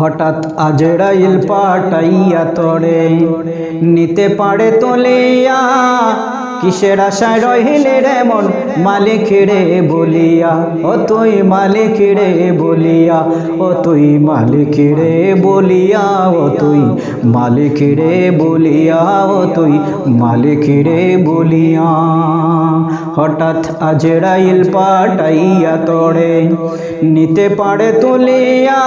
হঠাৎ আজরাইল পাটাইয়া তরে, নিতে পারে তোলিয়া কিসের আশায় রহিলে রে মন? মালিক রে বলিয়া, ও তুই মালিক রে বলিয়া, ও তুই মালিক রে বলিয়া, ও তুই মালিক রে বলিয়া, ও তুই মালিক রে বলিয়া। হঠাৎ আজরাইল পাটাইয়া তরে, নিতে পারে তুলিয়া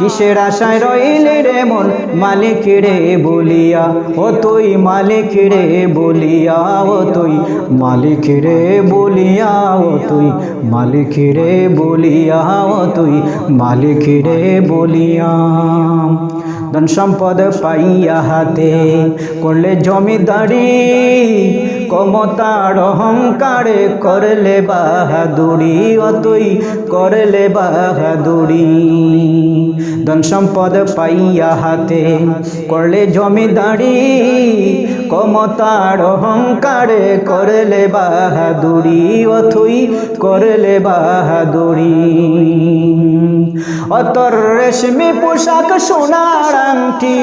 কিসের আশায় রইলে রে মন? মালিক রে বলিয়া, ও তুই মালিক রে বলিয়া, ও তুই মালিক রে বলিয়া, ও তুই মালিক রে বলিয়া, ও তুই মালিক রে বলিয়া। ধন সম্পদ পাইয়া হাতে করলে জমিদারি কমতার অহংকারে করলে বাহাদুরি, অতই করলে বাহাদুরি। ধন সম্পদ পাইয়া হাতে করলে জমিদারি কমতার অহংকারে করলে বাহাদুরি অথই করলে বাহাদুরি। অতর রেশমি পোশাক সোনার আংটি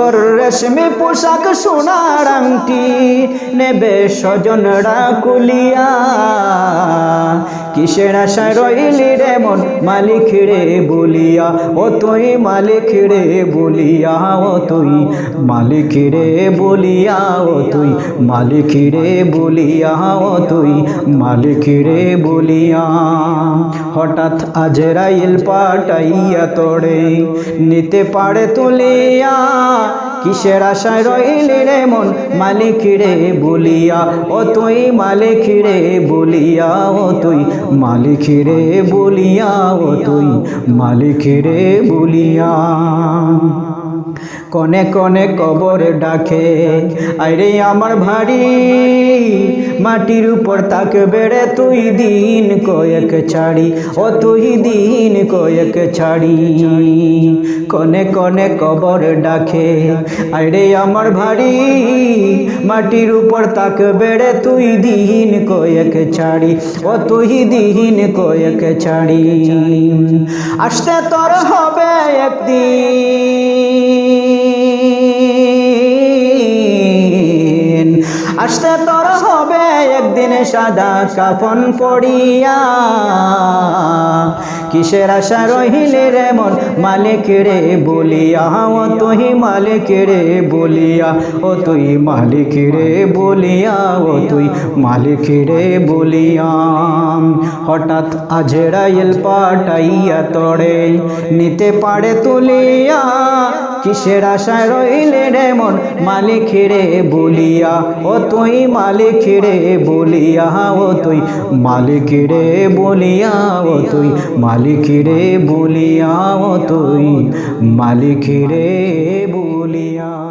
অতর রেশমি পোশাক সোনার আংটি নেবে স্বজনরা কুলিয়া। কিসের আশায় রইলি রে মন? মালিক রে বলিয়া, ও তুই মালিক রে বলিয়া, ও তুই মালিক রে বলিয়া, ও তুই মালিক রে বলিয়া, ও তুই মালিক রে বলিয়া। হঠাৎ আজরাইল পাটাইয়া তোড়ে, নিতে পারে তুলিয়া কিসের আশায় রইলি রে মন? মালিক রে বলিয়া, ও তুই মালিক রে বলিয়া, ও তুই মালিক রে বলিয়া, ও তুই মালিক রে বলিয়া। কনে কনে কবর ডাকে আরে আমার ভারী, মাটির উপর তাক বেড়ে তুই দিন কয়েক ছাড়ি, ও তুই দিন কয়েক ছাড়ি। কনে কনে কবর ডাকে আরে আমার ভারী, মাটির উপর তাক বেড়ে তুই দিন কয়েক ছাড়ি, ও তুই দিন কয়েক ছাড়ি। আসতে তোর হবে একদিন, আসতে তোর হবে একদিন সাদা কাফন পড়িয়া কিসের আশা রহিলে রে মন? মালিক রে বলিয়া, ও তুই মালিক রে বলিয়া, ও তুই মালিক রে বলিয়া, ও তুই মালিক রে বলিয়া। হঠাৎ আজরাইল পাটাইয়া তড়ে, নিতে পারে তুলিয়া কিসের আশায় রইলে রে মন? মালিক রে বলিয়া, ও তুই মালিক রে বলিয়া, ও তুই মালিক রে বলিয়া, ও তুই মালিক রে বলিয়া, ও তুই মালিক রে বলিয়া।